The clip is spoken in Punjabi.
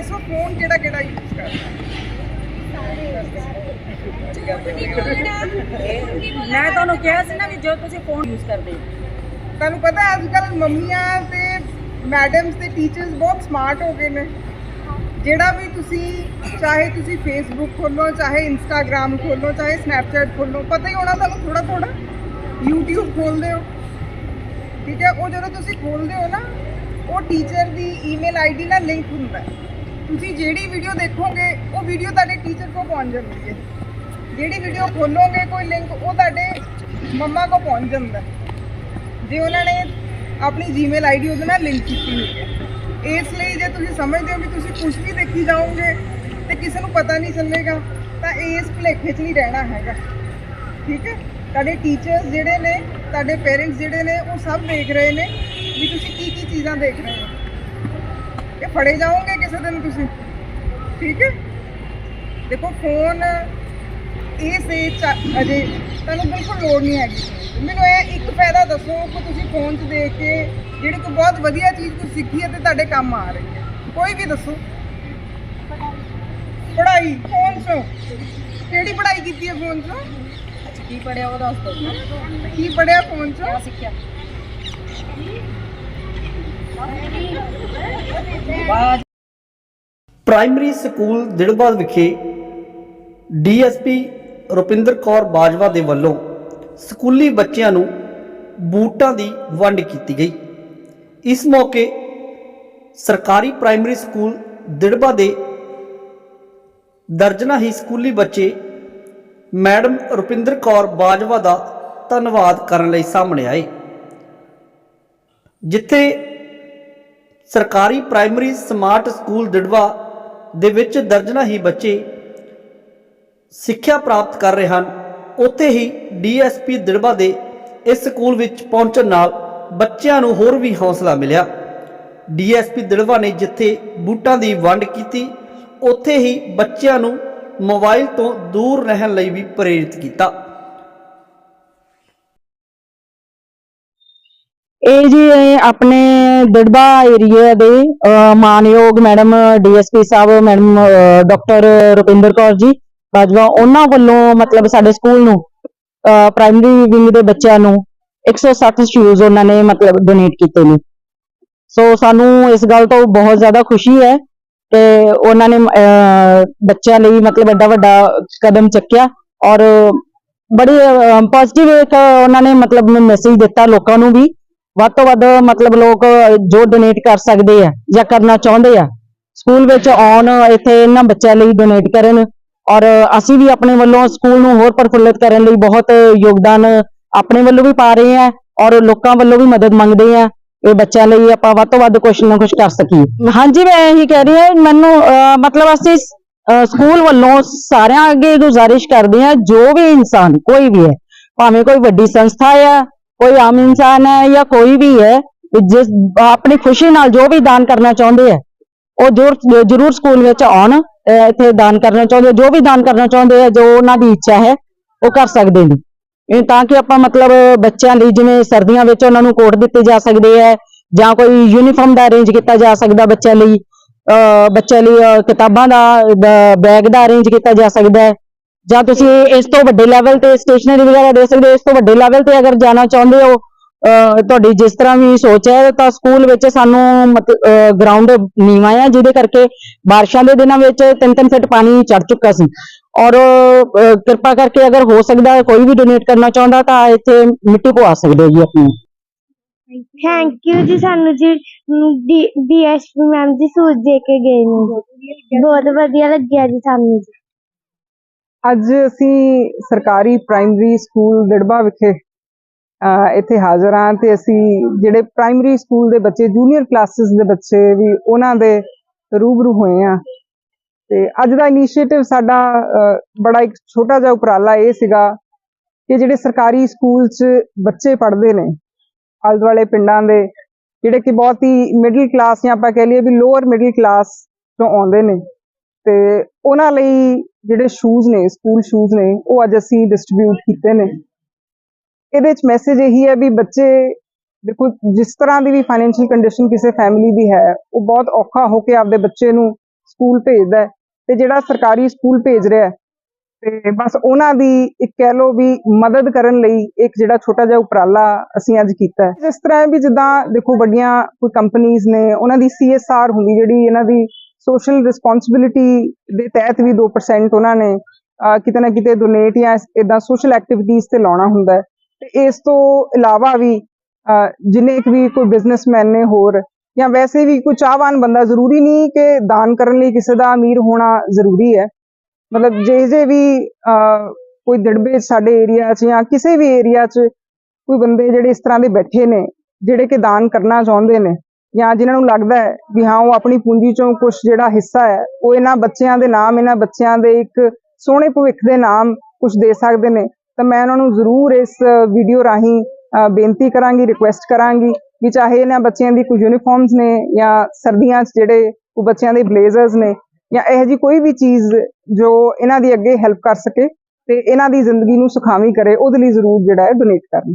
ਦੱਸੋ ਫੋਨ ਕਿਹੜਾ ਕਿਹੜਾ ਯੂਜ਼ ਕਰਦੇ ਮੈਂ ਤੁਹਾਨੂੰ ਕਿਹਾ ਸੀ ਨਾ ਵੀ ਜੋ ਤੁਸੀਂ ਫੋਨ ਯੂਜ਼ ਕਰਦੇ ਤੁਹਾਨੂੰ ਪਤਾ ਅੱਜ ਕੱਲ ਮੰਮੀਆਂ ਤੇ ਮੈਡਮਸ ਤੇ ਟੀਚਰਸ ਬਹੁਤ ਸਮਾਰਟ ਹੋ ਗਏ ਨੇ। ਜਿਹੜਾ ਵੀ ਤੁਸੀਂ ਚਾਹੇ ਤੁਸੀਂ ਫੇਸਬੁੱਕ ਖੋਲੋ ਚਾਹੇ ਇੰਸਟਾਗ੍ਰam ਖੋਲੋ ਚਾਹੇ ਸਨੈਪਚੈਟ ਖੋਲੋ ਪਤਾ ਹੀ ਹੋਣਾ ਤੁਹਾਨੂੰ ਥੋੜਾ ਥੋੜਾ YouTube ਖੋਲਦੇ ਹੋ। ਠੀਕ ਹੈ ਉਹ ਜਦੋਂ ਤੁਸੀਂ ਖੋਲਦੇ ਹੋ ਨਾ ਉਹ ਟੀਚਰ ਦੀ ਈਮੇਲ ਆਈਡੀ ਨਾਲ ਲਿੰਕ ਹੁੰਦਾ ਹੈ। ਤੁਸੀਂ ਜਿਹੜੀ ਵੀਡੀਓ ਦੇਖੋਗੇ, ਉਹ ਵੀਡੀਓ ਤੁਹਾਡੇ ਟੀਚਰ ਕੋਲ ਪਹੁੰਚ ਜਾਂਦੀ ਹੈ ਜਿਹੜੀ ਵੀਡੀਓ ਖੋਲੋਗੇ ਕੋਈ ਲਿੰਕ ਉਹ ਤੁਹਾਡੇ ਮੰਮਾ ਕੋਲ ਪਹੁੰਚ ਜਾਂਦਾ। ਜੇ ਉਹਨਾਂ ਨੇ ਆਪਣੀ ਜੀਮੇਲ ਆਈਡੀ ਉਹਦੇ ਨਾਲ ਲਿੰਕ ਕੀਤੀ ਹੋਈ ਹੈ। ਇਸ ਲਈ ਜੇ ਤੁਸੀਂ ਸਮਝਦੇ ਹੋ ਕਿ ਤੁਸੀਂ ਕੁਝ ਵੀ ਦੇਖੀ ਜਾਓਗੇ ਤੇ ਕਿਸੇ ਨੂੰ ਪਤਾ ਨਹੀਂ ਚੱਲੇਗਾ, ਤਾਂ ਇਸ ਭੁਲੇਖੇ 'ਚ ਨਹੀਂ ਰਹਿਣਾ ਹੈਗਾ। ਠੀਕ ਹੈ? ਤੁਹਾਡੇ ਟੀਚਰਸ ਜਿਹੜੇ ਨੇ, ਤੁਹਾਡੇ ਪੇਰੈਂਟਸ ਜਿਹੜੇ ਨੇ, ਉਹ ਸਭ ਦੇਖ ਰਹੇ ਨੇ ਵੀ ਤੁਸੀਂ ਕੀ ਕੀ ਚੀਜ਼ਾਂ ਦੇਖ ਰਹੇ ਹੋ। ਇਹ ਫੜੇ ਜਾਓਗੇ ਕਿਸੇ ਦਿਨ ਤੁਸੀਂ? ਠੀਕ ਹੈ? ਦੇਖੋ ਫੋਨ ਇਹ ਸੇ ਅਜੇ ਤੁਹਾਨੂੰ ਬਿਲਕੁਲ ਲੋੜ ਨਹੀਂ ਹੈਗੀ। ਮੈਨੂੰ ਇਹ ਇੱਕ ਫਾਇਦਾ ਦੱਸੋ ਕਿ ਤੁਸੀਂ ਫੋਨ 'ਚ ਦੇਖ ਕੇ ਜਿਹੜੀ ਕੋਈ ਬਹੁਤ ਵਧੀਆ ਚੀਜ਼ ਕੁਝ ਸਿੱਖੀ ਹੈ ਤੇ ਤੁਹਾਡੇ ਕੰਮ ਆ ਰਹੀ ਹੈ। ਕੋਈ ਵੀ ਦੱਸੋ। ਪੜ੍ਹਾਈ ਫੋਨ 'ਚੋਂ। ਕਿਹੜੀ ਪੜ੍ਹਾਈ ਕੀਤੀ ਹੈ ਫੋਨ 'ਚੋਂ? ਕੀ ਪੜਿਆ ਉਹ ਦੱਸ ਦਿਓ। ਕੀ ਪੜ੍ਹਿਆ ਫੋਨ 'ਚੋਂ? ਕੀ ਸਿੱਖਿਆ? ਪ੍ਰਾਇਮਰੀ ਸਕੂਲ ਦਿੜਬਾ ਵਿਖੇ ਡੀਐਸਪੀ ਰੁਪਿੰਦਰ ਕੌਰ ਬਾਜਵਾ ਦੇ ਵੱਲੋਂ ਸਕੂਲੀ ਬੱਚਿਆਂ ਨੂੰ ਬੂਟਾਂ ਦੀ ਵੰਡ ਕੀਤੀ ਗਈ। ਇਸ ਮੌਕੇ ਸਰਕਾਰੀ ਪ੍ਰਾਇਮਰੀ ਸਕੂਲ ਦਿੜਬਾ ਦੇ ਦਰਜਨਾ ਹੀ ਸਕੂਲੀ ਬੱਚੇ ਮੈਡਮ ਰੁਪਿੰਦਰ ਕੌਰ ਬਾਜਵਾ ਦਾ ਧੰਨਵਾਦ ਕਰਨ ਲਈ ਸਾਹਮਣੇ ਆਏ, ਜਿੱਥੇ ਸਰਕਾਰੀ ਪ੍ਰਾਇਮਰੀ ਸਮਾਰਟ ਸਕੂਲ ਦਿੜਵਾ ਦੇ ਵਿੱਚ ਦਰਜਨਾ ਹੀ ਬੱਚੇ ਸਿੱਖਿਆ ਪ੍ਰਾਪਤ ਕਰ ਰਹੇ ਹਨ। ਉੱਥੇ ਹੀ ਡੀਐਸਪੀ ਦਿੜਵਾ ਦੇ ਇਸ ਸਕੂਲ ਵਿੱਚ ਪਹੁੰਚਣ ਨਾਲ ਬੱਚਿਆਂ ਨੂੰ ਹੋਰ ਵੀ ਹੌਸਲਾ ਮਿਲਿਆ। ਡੀਐਸਪੀ ਦਿੜਵਾ ਨੇ ਜਿੱਥੇ ਬੂਟਾਂ ਦੀ ਵੰਡ ਕੀਤੀ, ਉੱਥੇ ਹੀ ਬੱਚਿਆਂ ਨੂੰ ਮੋਬਾਈਲ ਤੋਂ ਦੂਰ ਰਹਿਣ ਲਈ ਵੀ ਪ੍ਰੇਰਿਤ ਕੀਤਾ। ਇਹ ਜੀ ਆਪਣੇ ਦਿੜਬਾ ਏਰੀਆ ਦੇ ਮਾਨਯੋਗ ਮੈਡਮ, ਡੀਐਸਪੀ ਸਾਹਿਬ, ਮੈਡਮ ਡਾਕਟਰ ਰੁਪਿੰਦਰ ਕੌਰ ਜੀ, ਬਾਜਵਾ, ਉਹਨਾਂ ਵੱਲੋਂ ਮਤਲਬ ਸਾਡੇ ਸਕੂਲ ਨੂੰ ਪ੍ਰਾਇਮਰੀ ਵਿੰਗ ਦੇ ਬੱਚਿਆਂ ਨੂੰ 160 ਸ਼ੂਜ਼ ਉਹਨਾਂ ਨੇ ਮਤਲਬ ਡੋਨੇਟ ਕੀਤੇ ਨੇ। ਸੋ ਸਾਨੂੰ ਇਸ ਗੱਲ ਤੋਂ ਬਹੁਤ ਜ਼ਿਆਦਾ ਖੁਸ਼ੀ ਹੈ ਕਿ ਉਹਨਾਂ ਨੇ ਬੱਚਿਆਂ ਲਈ ਮਤਲਬ ਐਡਾ ਵੱਡਾ ਕਦਮ ਚੱਕਿਆ ਔਰ ਬੜੀ ਪੋਜ਼ਿਟਿਵ ਇੱਕ ਉਹਨਾਂ ਨੇ ਮਤਲਬ ਮੈਸੇਜ ਦਿੱਤਾ ਲੋਕਾਂ ਨੂੰ ਵੀ ਵੱਧ ਤੋਂ ਵੱਧ ਮਤਲਬ ਲੋਕ ਜੋ ਡੋਨੇਟ ਕਰ ਸਕਦੇ ਆ ਜਾਂ ਕਰਨਾ ਚਾਹੁੰਦੇ ਆ ਸਕੂਲ ਵਿੱਚ ਆਉਣ ਇੱਥੇ ਇਹਨਾਂ ਬੱਚਿਆਂ ਲਈ ਡੋਨੇਟ ਕਰਨ ਔਰ ਅਸੀਂ ਵੀ ਆਪਣੇ ਵੱਲੋਂ ਸਕੂਲ ਨੂੰ ਹੋਰ ਪ੍ਰਫੁੱਲਿਤ ਕਰਨ ਲਈ ਬਹੁਤ ਯੋਗਦਾਨ ਆਪਣੇ ਵੱਲੋਂ ਵੀ ਪਾ ਰਹੇ ਆ ਔਰ ਲੋਕਾਂ ਵੱਲੋਂ ਵੀ ਮਦਦ ਮੰਗਦੇ ਆ ਇਹ ਬੱਚਿਆਂ ਲਈ ਆਪਾਂ ਵੱਧ ਤੋਂ ਵੱਧ ਕੁਛ ਨਾ ਕੁਛ ਕਰ ਸਕੀਏ। ਹਾਂਜੀ ਮੈਂ ਇਹੀ ਕਹਿ ਰਹੀ ਹਾਂ ਮੈਨੂੰ ਅਹ, ਮਤਲਬ ਅਸੀਂ ਸਕੂਲ ਵੱਲੋਂ ਸਾਰਿਆਂ ਅੱਗੇ ਗੁਜ਼ਾਰਿਸ਼ ਕਰਦੇ ਆ ਜੋ ਵੀ ਇਨਸਾਨ ਕੋਈ ਵੀ ਹੈ ਭਾਵੇਂ ਕੋਈ ਵੱਡੀ ਸੰਸਥਾ ਆ ਕੋਈ ਆਮ ਇਨਸਾਨ ਹੈ ਜਾਂ ਕੋਈ ਵੀ ਹੈ ਜਿਸ ਆਪਣੀ ਖੁਸ਼ੀ ਨਾਲ ਜੋ ਵੀ ਦਾਨ ਕਰਨਾ ਚਾਹੁੰਦੇ ਹੈ, ਉਹ ਜ਼ਰੂਰ ਜ਼ਰੂਰ ਸਕੂਲ ਵਿੱਚ ਆਉਣ ਇੱਥੇ ਦਾਨ ਕਰਨਾ ਚਾਹੁੰਦੇ ਜੋ ਵੀ ਦਾਨ ਕਰਨਾ ਚਾਹੁੰਦੇ ਆ ਜੋ ਉਹਨਾਂ ਦੀ ਇੱਛਾ ਹੈ, ਉਹ ਕਰ ਸਕਦੇ ਨੇ। ਇਹ ਤਾਂ ਕਿ ਆਪਾਂ ਮਤਲਬ ਬੱਚਿਆਂ ਲਈ ਜਿਵੇਂ ਸਰਦੀਆਂ ਵਿੱਚ ਉਹਨਾਂ ਨੂੰ ਕੋਟ ਦਿੱਤੇ ਜਾ ਸਕਦੇ ਆ ਜਾਂ ਕੋਈ ਯੂਨੀਫਾਰਮ ਦਾ ਅਰੇਂਜ ਕੀਤਾ ਜਾ ਸਕਦਾ ਬੱਚਿਆਂ ਲਈ, ਅਹ ਬੱਚਿਆਂ ਲਈ ਕਿਤਾਬਾਂ ਦਾ ਬੈਗ ਦਾ ਅਰੇਂਜ ਕੀਤਾ ਜਾ ਸਕਦਾ ਹੈ। ਜਾਂ ਤੁਸੀਂ ਇਸ ਤੋਂ ਵੱਡੇ ਲੈਵਲ ਤੇ ਸਟੇਸ਼ਨਰੀ ਵਗੈਰਾ ਦੇ ਸਕਦੇ ਹੋ, ਇਸ ਤੋਂ ਵੱਡੇ ਲੈਵਲ ਤੇ ਅਗਰ ਜਾਣਾ ਚਾਹੁੰਦੇ ਹੋ ਤੁਹਾਡੀ ਜਿਸ ਤਰ੍ਹਾਂ ਵੀ ਸੋਚ ਹੈ, ਤਾਂ ਸਕੂਲ ਵਿੱਚ ਸਾਨੂੰ ਗਰਾਊਂਡ ਨੀਵਾਂ ਆ, ਜਿਹਦੇ ਕਰਕੇ ਬਾਰਿਸ਼ਾਂ ਦੇ ਦਿਨਾਂ ਵਿੱਚ 3-3 ਫੁੱਟ ਪਾਣੀ ਚੜ ਚੁੱਕਾ ਸੀ। ਔਰ ਕਿਰਪਾ ਕਰਕੇ ਅਗਰ ਹੋ ਸਕਦਾ ਕੋਈ ਵੀ ਡੋਨੇਟ ਕਰਨਾ ਚਾਹੁੰਦਾ ਤਾਂ ਇੱਥੇ ਮਿੱਟੀ ਪਵਾ ਸਕਦੇ ਹੋ ਜੀ ਆਪਣੀ। ਥੈਂਕ ਯੂ ਜੀ ਸਾਨੂੰ ਜੀ ਡੀਐਸਪੀ ਮੈਮ ਜੀ ਸੂਟ ਦੇ ਕੇ ਗਏ ਨੇ ਬਹੁਤ ਵਧੀਆ ਲੱਗਿਆ ਜੀ ਸਾਨੂੰ ਜੀ। ਅੱਜ ਅਸੀਂ ਸਰਕਾਰੀ ਪ੍ਰਾਇਮਰੀ ਸਕੂਲ ਦਿੜਬਾ ਵਿਖੇ ਇੱਥੇ ਹਾਜ਼ਰ ਹਾਂ ਤੇ ਅਸੀਂ ਜਿਹੜੇ ਪ੍ਰਾਇਮਰੀ ਸਕੂਲ ਦੇ ਬੱਚੇ, ਜੂਨੀਅਰ ਕਲਾਸਿਸ ਦੇ ਬੱਚੇ ਵੀ ਉਹਨਾਂ ਦੇ ਰੂਬਰੂ ਹੋਏ ਆ ਤੇ ਅੱਜ ਦਾ ਇਨੀਸ਼ੀਏਟਿਵ ਸਾਡਾ ਬੜਾ ਇੱਕ ਛੋਟਾ ਜਿਹਾ ਉਪਰਾਲਾ ਇਹ ਸੀਗਾ ਕਿ ਜਿਹੜੇ ਸਰਕਾਰੀ ਸਕੂਲ 'ਚ ਬੱਚੇ ਪੜ੍ਹਦੇ ਨੇ, ਆਲੇ ਦੁਆਲੇ ਪਿੰਡਾਂ ਦੇ, ਜਿਹੜੇ ਕਿ ਬਹੁਤ ਹੀ ਮਿਡਲ ਕਲਾਸ ਜਾਂ ਆਪਾਂ ਕਹਿ ਲਈਏ ਵੀ ਲੋਅਰ ਮਿਡਲ ਕਲਾਸ ਤੋਂ ਆਉਂਦੇ ਨੇ ਤੇ ਉਹਨਾਂ ਲਈ ਜਿਹੜੇ ਸ਼ੂਜ਼ ਨੇ ਸਕੂਲ ਸ਼ੂਜ਼ ਨੇ, ਉਹ ਅੱਜ ਅਸੀਂ ਡਿਸਟ੍ਰੀਬਿਊਟ ਕੀਤੇ ਨੇ। ਇਹਦੇ ਵਿੱਚ ਮੈਸੇਜ ਇਹੀ ਹੈ ਵੀ ਬੱਚੇ ਦੇਖੋ ਜਿਸ ਤਰ੍ਹਾਂ ਦੀ ਵੀ ਫਾਈਨੈਂਸ਼ੀਅਲ ਕੰਡੀਸ਼ਨ ਕਿਸੇ ਫੈਮਿਲੀ ਦੀ ਹੈ, ਉਹ ਬਹੁਤ ਔਖਾ ਹੋ ਕੇ ਆਪਦੇ ਬੱਚੇ ਨੂੰ ਸਕੂਲ ਭੇਜਦਾ ਤੇ ਜਿਹੜਾ ਸਰਕਾਰੀ ਸਕੂਲ ਭੇਜ ਰਿਹਾ ਤੇ ਬਸ ਉਹਨਾਂ ਦੀ ਇੱਕ ਕਹਿ ਲਓ ਵੀ ਮਦਦ ਕਰਨ ਲਈ ਇੱਕ ਜਿਹੜਾ ਛੋਟਾ ਜਿਹਾ ਉਪਰਾਲਾ ਅਸੀਂ ਅੱਜ ਕੀਤਾ ਹੈ। ਜਿਸ ਤਰ੍ਹਾਂ ਵੀ ਜਿੱਦਾਂ ਦੇਖੋ ਵੱਡੀਆਂ ਕੋਈ ਕੰਪਨੀਆਂ ਨੇ, ਉਹਨਾਂ ਦੀ CSR ਹੁੰਦੀ ਜਿਹੜੀ ਇਹਨਾਂ ਦੀ ਸੋਸ਼ਲ ਰਿਸਪੌਂਸਿਬਿਲਿਟੀ ਦੇ ਤਹਿਤ ਵੀ 2% ਉਹਨਾਂ ਨੇ ਕਿਤੇ ਨਾ ਕਿਤੇ ਡੋਨੇਟ ਜਾਂ ਇਦਾਂ ਸੋਸ਼ਲ ਐਕਟੀਵਿਟੀਜ਼ ਤੇ ਲਾਉਣਾ ਹੁੰਦਾ ਹੈ। ਤੇ ਇਸ ਤੋਂ ਇਲਾਵਾ ਵੀ ਜਿੰਨੇ ਕੁ ਵੀ ਕੋਈ ਬਿਜ਼ਨਸਮੈਨ ਨੇ ਹੋਰ, ਜਾਂ ਵੈਸੇ ਵੀ ਕੋਈ ਚਾਹਵਾਨ ਬੰਦਾ, ਜ਼ਰੂਰੀ ਨਹੀਂ ਕਿ ਦਾਨ ਕਰਨ ਲਈ ਕਿਸੇ ਦਾ ਅਮੀਰ ਹੋਣਾ ਜ਼ਰੂਰੀ ਹੈ। ਮਤਲਬ ਜੇ ਜੇ ਵੀ ਕੋਈ ਦੜਬੇ 'ਚ ਸਾਡੇ ਏਰੀਆ 'ਚ ਜਾਂ ਕਿਸੇ ਵੀ ਏਰੀਆ 'ਚ ਕੋਈ ਬੰਦੇ ਜਿਹੜੇ ਇਸ ਤਰ੍ਹਾਂ ਦੇ ਬੈਠੇ ਨੇ, ਜਿਹੜੇ ਕਿ ਦਾਨ ਕਰਨਾ ਚਾਹੁੰਦੇ ਨੇ ਜਾਂ ਜਿਨ੍ਹਾਂ ਨੂੰ ਲੱਗਦਾ ਹੈ ਵੀ ਹਾਂ, ਉਹ ਆਪਣੀ ਪੂੰਜੀ ਚੋਂ ਕੁਝ ਜਿਹੜਾ ਹਿੱਸਾ ਹੈ, ਉਹ ਇਹਨਾਂ ਬੱਚਿਆਂ ਦੇ ਨਾਮ, ਇਹਨਾਂ ਬੱਚਿਆਂ ਦੇ ਇੱਕ ਸੋਹਣੇ ਭਵਿੱਖ ਦੇ ਨਾਮ ਕੁਝ ਦੇ ਸਕਦੇ ਨੇ, ਤਾਂ ਮੈਂ ਉਹਨਾਂ ਨੂੰ ਜ਼ਰੂਰ ਇਸ ਵੀਡੀਓ ਰਾਹੀਂ ਬੇਨਤੀ ਕਰਾਂਗੀ ਰਿਕੁਐਸਟ ਕਰਾਂਗੀ ਵੀ ਚਾਹੇ ਇਹਨਾਂ ਬੱਚਿਆਂ ਦੀ ਕੋਈ ਯੂਨੀਫਾਰਮਸ ਨੇ ਜਾਂ ਸਰਦੀਆਂ 'ਚ ਜਿਹੜੇ ਉਹ ਬੱਚਿਆਂ ਦੇ ਬਲੇਜ਼ਰਸ ਨੇ ਜਾਂ ਇਹੋ ਜਿਹੀ ਕੋਈ ਵੀ ਚੀਜ਼ ਜੋ ਇਹਨਾਂ ਦੀ ਅੱਗੇ ਹੈਲਪ ਕਰ ਸਕੇ ਤੇ ਇਹਨਾਂ ਦੀ ਜ਼ਿੰਦਗੀ ਨੂੰ ਸੁਖਾਵੀ ਕਰੇ, ਉਹਦੇ ਲਈ ਜ਼ਰੂਰ ਜਿਹੜਾ ਹੈ ਡੋਨੇਟ ਕਰਨ।